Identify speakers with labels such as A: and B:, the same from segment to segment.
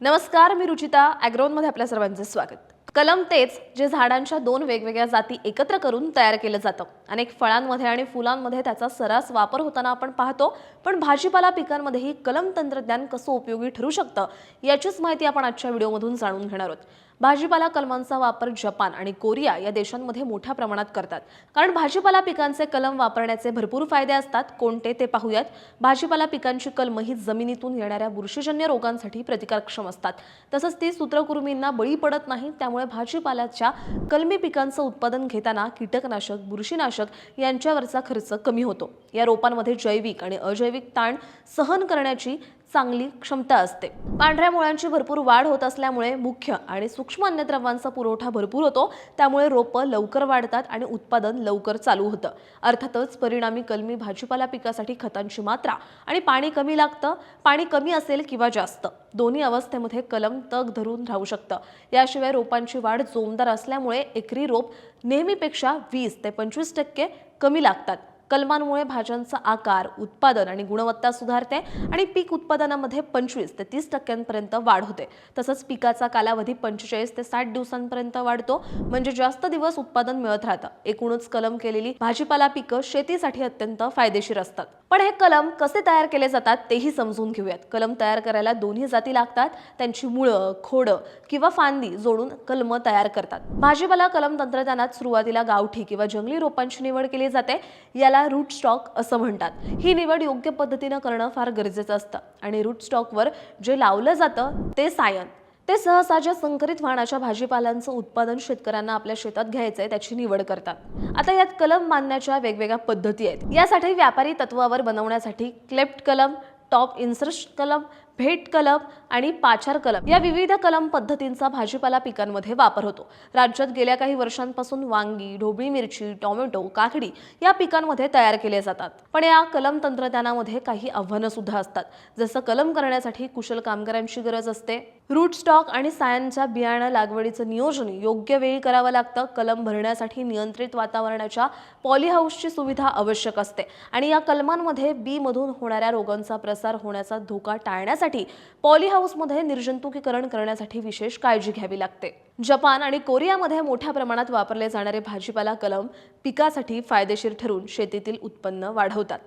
A: नमस्कार मी रुचिता ॲग्रोनमध्ये आपल्या सर्वांचे स्वागत. कलम तेच जे झाडांच्या दोन वेगवेगळ्या जाती एकत्र करून तयार केलं जातं. अनेक फळांमध्ये आणि फुलांमध्ये त्याचा सर्रास वापर होताना आपण पाहतो पण भाजीपाला पिकांमध्येही कलम तंत्रज्ञान कसं उपयोगी ठरू शकतं याचीच माहिती आपण आजच्या व्हिडिओमधून जाणून घेणार आहोत. भाजीपाला कलमांचा वापर जपान आणि कोरिया या देशांमध्ये मोठ्या प्रमाणात करतात. कारण भाजीपाला पिकांचे कलम वापरण्याचे भरपूर फायदे असतात. कोणते ते पाहूयात. भाजीपाला पिकांची कलम ही जमिनीतून येणाऱ्या बुरशीजन्य रोगांसाठी प्रतिकारक्षम असतात. तसंच ती सूत्रकृमींना बळी पडत नाही त्यामुळे भाजीपाल्याच्या कलमी पिकांचं उत्पादन घेताना कीटकनाशक बुरशीनाशक यांच्यावरचा खर्च कमी होतो. या रोपांमध्ये जैविक आणि अजैविक ताण सहन करण्याची चांगली क्षमता असते. पांढऱ्या मुळांची भरपूर वाढ होत असल्यामुळे मुख्य आणि सुख सूक्ष्म अन्नद्रव्यांचा पुरवठा भरपूर होतो त्यामुळे रोपं लवकर वाढतात आणि उत्पादन लवकर चालू होतं. अर्थातच परिणामी कलमी भाजीपाला पिकासाठी खतांची मात्रा आणि पाणी कमी लागतं पाणी कमी असेल किंवा जास्त. दोन्ही अवस्थेमध्ये कलम तग धरून राहू शकतं. याशिवाय रोपांची वाढ जोमदार असल्यामुळे एकरी रोप नेहमीपेक्षा वीस ते पंचवीस टक्के कमी लागतात. कलमांमुळे भाज्यांचा आकार उत्पादन आणि गुणवत्ता सुधारते आणि पीक उत्पादनामध्ये पंचवीस ते तीस टक्क्यांपर्यंत वाढ होते. तसंच पिकाचा कालावधी पंचेचाळीस ते साठ दिवसांपर्यंत वाढतो. म्हणजे जास्त दिवस उत्पादन मिळत राहतं. एकूणच कलम केलेली भाजीपाला पिकं शेतीसाठी अत्यंत फायदेशीर असतात. पण हे कलम कसे तयार केले जातात तेही समजून घेऊयात. कलम तयार करायला दोन्ही जाती लागतात. त्यांची मुळं खोडं किंवा फांदी जोडून कलम तयार करतात. भाजीपाला कलम तंत्रज्ञानात सुरुवातीला गावठी किंवा जंगली रोपांची निवड केली जाते. याला रूट स्टॉक असं म्हणतात. ही निवड योग्य पद्धतीनं करणं फार गरजेचं असतं. आणि रूट स्टॉकवर जे लावलं जातं ते सायन. ते सहसा ज्या संकरित वाणाच्या भाजीपाल्यांचं उत्पादन शेतकऱ्यांना आपल्या शेतात घ्यायचंय त्याची निवड करतात. आता यात कलम मानण्याच्या वेगवेगळ्या पद्धती आहेत. यासाठी व्यापारी तत्वावर बनवण्यासाठी क्लेप्ट कलम टॉप इन्सर्ट कलम भेट कलम आणि पाचार कलम या विविध कलम पद्धतींचा भाजीपाला पिकांमध्ये वापर होतो. राज्यात गेल्या काही वर्षांपासून वांगी ढोबळी मिरची टोमॅटो काकडी या पिकांमध्ये तयार केले जातात. पण या कलम तंत्रज्ञानामध्ये काही आव्हानं सुद्धा असतात. जसं कलम करण्यासाठी कुशल कामगारांची गरज असते. रूट स्टॉक आणि सायनच्या बियाणं लागवडीचं नियोजन योग्य वेळी करावं लागतं. कलम भरण्यासाठी नियंत्रित वातावरणाच्या पॉलीहाऊसची सुविधा आवश्यक असते. आणि या कलमांमध्ये बी मधून होणाऱ्या रोगांचा प्रसार होण्याचा धोका टाळण्यासाठी त्यासाठी पॉली हाऊसमध्ये निर्जंतुकीकरण करण्यासाठी विशेष काळजी घ्यावी लागते. जपान आणि कोरियामध्ये मोठ्या प्रमाणात वापरले जाणारे भाजीपाला कलम पिकासाठी फायदेशीर ठरून शेतीतील उत्पन्न वाढवतात.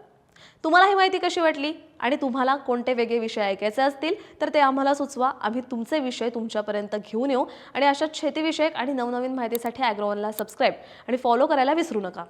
A: तुम्हाला ही माहिती कशी वाटली? आणि तुम्हाला कोणते वेगळे विषय ऐकायचे असतील? तर ते आम्हाला सुचवा. आम्ही तुमचे विषय तुमच्यापर्यंत घेऊन येऊ. आणि अशाच शेतीविषयक आणि नवनवीन माहितीसाठी ॲग्रोवनला सबस्क्राईब आणि फॉलो करायला विसरू नका.